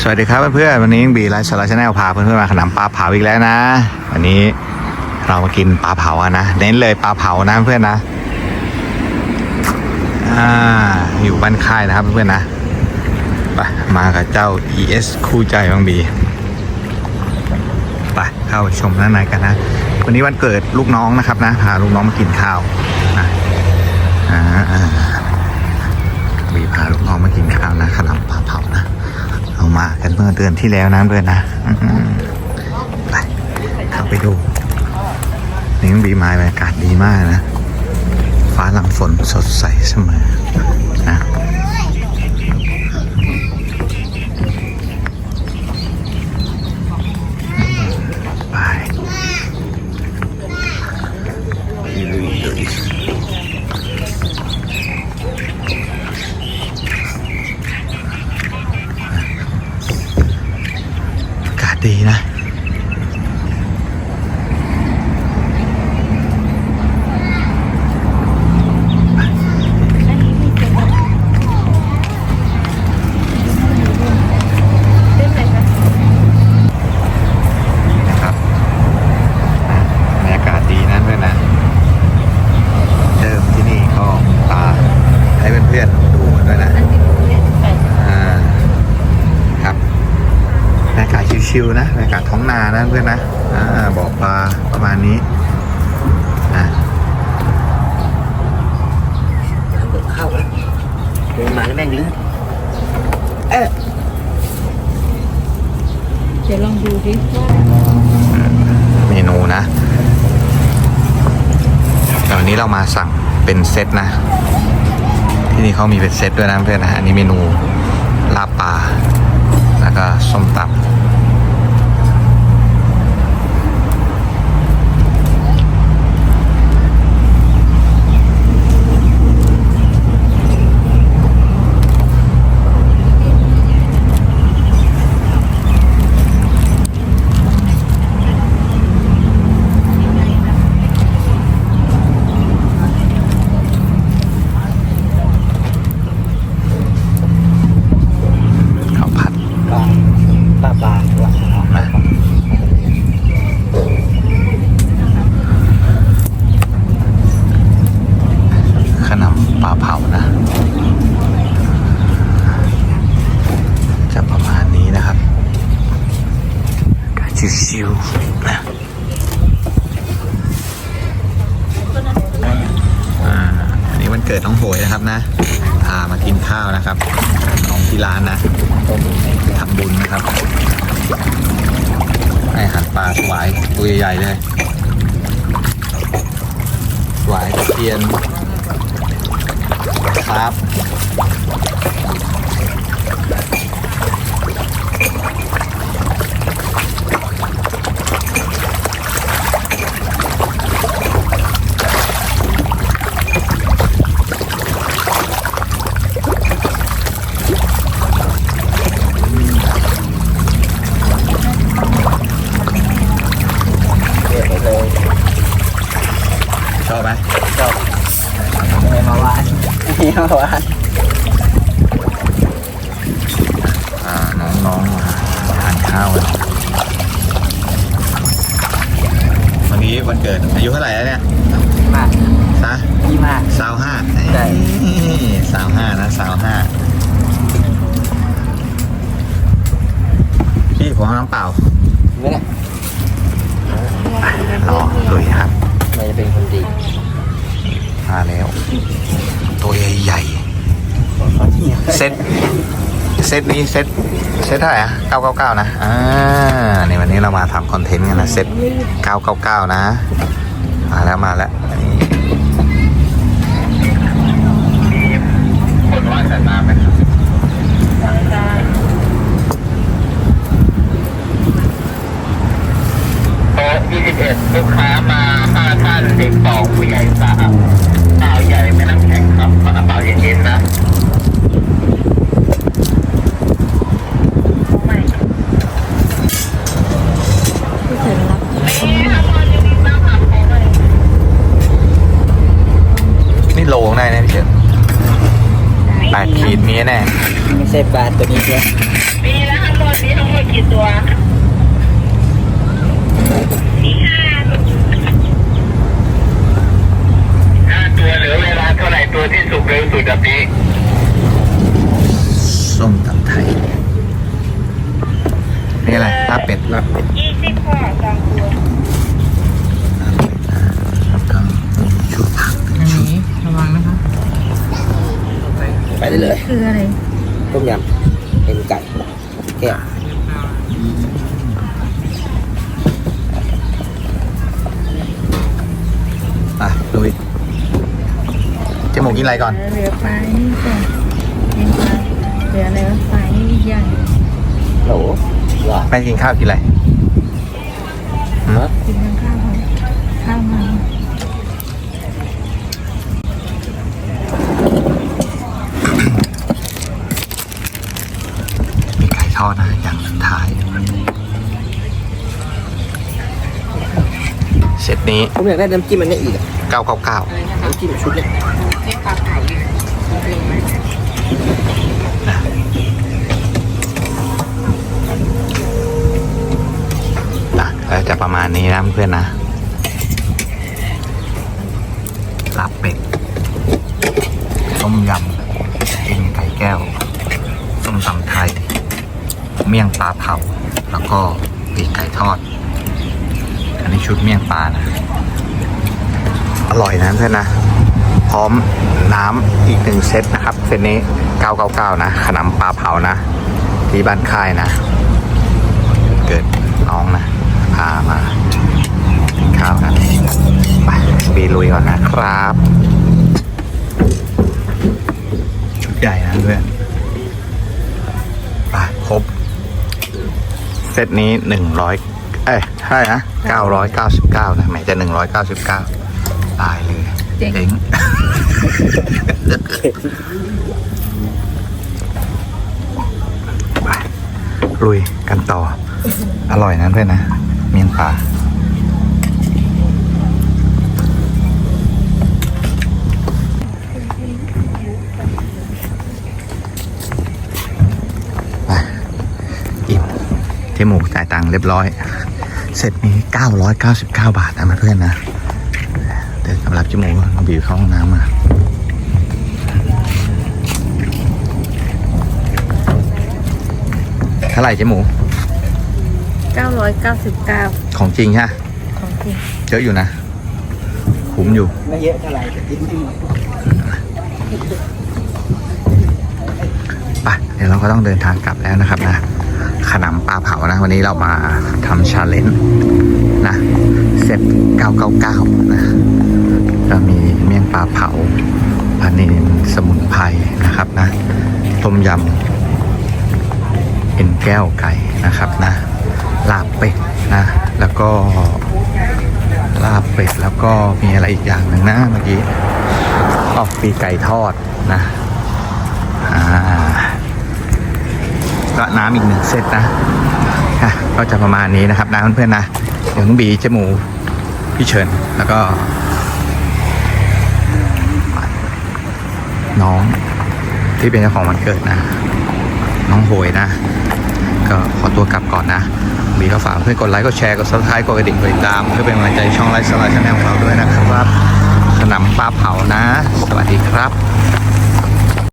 สวัสดีครับเพื่อนๆวันนี้บีไลฟ์สาระชาแนลพาเพื่อนๆมาขนมปลาเผาอีกแล้วนะ วันนี้เรามากินปลาเผาอะนะเน้นเลยปลาเผานะเพื่อนนะอ่าอยู่บ้านค่ายนะครับเพื่อนนะไปมากับเจ้า ES คู่ใจบางบีไปเข้าชมด้านในกันนะ วันนี้วันเกิดลูกน้องนะครับนะพาลูกน้องมากินข้าวนะอ่าบีพาลูกน้องมากินข้าวนะขนมปลาเผานะ เอามากันเมื่อเดือนที่แล้วนะเพื่อนนะไปเข้าไปดูนี่บีไม้บรรยากาศดีมากนะ ฟ้าหลังฝนสดใสเสมอ ชิวๆนะบรรยากาศท้องนานะเพื่อนนะอ่าบ่อปลาประมาณนี้อ่าเดินเข้าแล้วเดินมาแล้วแม่งลื่นเดี๋ยวลองดูดิว่าเมนูนะแต่วันนี้เรามาสั่งเป็นเซตนะ ที่นี่เขามีเป็นเซตด้วยนะเพื่อนนะอันนี้เมนูลาบปลาแล้วก็ส้มตำ ข้าวผัด ปลาปลาปลาหลังออก นะขนมปลาเผานะ จะประมาณนี้นะครับการ ชิวๆนะอันนี้วันเกิดน้องโหยนะครับนะ พามากินข้าวนะครับของที่ร้านนะทำบุญนะครับให้อาหารปลาถวายตัวใหญ่ๆเลยถวายตะเพียนครับ เดินไปเลย ชอบไหม จบเดินมาวานนี่มาวานอ่าน้องๆทานข้าวกันวันนี้วันเกิดอายุเท่าไหร่แล้วเนี่ยมากฮะยี่มากสาวห้าใช่สาวห้านะสาวห้าพี่ผมเอาน้ำเปล่าเนี่ยรอลุยครับมันจะเป็นคนดี มาแล้ว ตัวใหญ่เซตเซตนี้เซตเซตเท่าไหร่อะ999นะ อ่าในวันนี้เรามาทำคอนเทนต์กันนะ เซต999นะ มาแล้วมาแล้วนี่คนว่าแต่มไหมครับ โต๊ะ21 ลูกค้ามา 5 ท่าน เด็กสองผู้ใหญ่สามเปล่าใหญ่ไม่น้ำแข็งครับกระเป๋าเย็นๆนะ ผู้เคยรับ นี่โลงได้นะพี่เจม แปดขีดมีแน่ไม่ใช่ปลาตัวนี้ใช่ไหมมีแล้วค่ะหมดมีทั้งหมดกี่ตัวมีห้าห้าตัวเหลือเวลาเท่าไหร่ตัวที่สุกเร็วสุดแบบนี้ส้มตำไทยนี่อะไรลาบเป็ดลาบเป็ดยี่สิบข้อสองตัวแล้วก็ชุดผัก อันนี้ระวังนะคะ ไปได้เลย คืออะไร ต้มยำเอ็นไก่แก้วอะลุยเจหมูกินอะไรก่อน เหลือไปนี่ก่อนกินไปเหลืออะไรวะไปนี่ย่างโหลว่าแม่กินข้าวกินอะไรฮะกินทั้งข้าวของข้าวมัน มีไก่ทอดนะอย่างสุดท้าย เซต นี้ผมอยากได้น้ำจิ้มอันนี้อีกอะ999น้ำจิ้มชุดเนี้ยนะนะก็จะประมาณนี้นะเพื่อนๆนะลาบเป็ดต้มยำกินไก่แก้วส้มตำไทย เมี่ยงปลาเผา แล้วก็ปีกไก่ทอด อันนี้ชุดเมี่ยงปลานะอร่อยนะเพื่อนนะ พร้อมน้ำอีกหนึ่งเซตนะครับ เซตนี้ 999 นะ ขนมปลาเผานะ ที่บ้านค่ายนะ เกิดน้องนะ พามากินข้าวกันไปบีลุยก่อนนะครับ ชุดใหญ่นะเพื่อนไปครบ เซตนี้ 100 เอ้ยใช่นะ999นะแหมจะ 199 ตายเลยเจ๋งเจ๋งไปลุยกันต่อ อร่อยนะเพื่อนนะ เมียงปลา เจหมูจ่ายตังค์เรียบร้อย เสร็จนี้ 999 บาทนะเพื่อนนะ เดี๋ยวสำหรับเจหมูมาบีบเข้าห้องน้ำมาเท่าไหร่เจ๊หมู999 ของจริงใช่ของจริง เยอะอยู่นะ คุ้มอยู่ ไม่เยอะเท่าไหร่แต่กินไม่หมดไปเดี๋ยวเราก็ต้องเดินทางกลับแล้วนะครับนะ ขนมปลาเผานะ วันนี้เรามาทำชาเลนจ์นะเซต999 นะจะมีเมี่ยงปลาเผาปลานิลสมุนไพรนะครับนะ ต้มยำเอ็นแก้วไก่นะครับนะ ลาบเป็ดนะ แล้วก็ลาบเป็ดแล้วก็มีอะไรอีกอย่างหนึ่งนะเมื่อกี้ออกปีไก่ทอดนะ อ่า ก็น้ำอีกหนึ่งเซตนะค่ะก็จะประมาณนี้นะครับนะเพื่อนๆนะเดี๋ยวน้องบีเจมูพี่เชิญแล้วก็ น้องที่เป็นเจ้าของวันเกิดนะ น้องโหยนะ ก็ขอตัวกลับก่อนนะบีก็ฝากเพื่อนกดไลค์กดแชร์กดซับสไครต์กดกระดิ่งกดติดตาม เพื่อเป็นกำลังใจช่องไลฟ์สไลด์ชาแนลของเราด้วยนะครับขนมปลาเผานะ สวัสดีครับ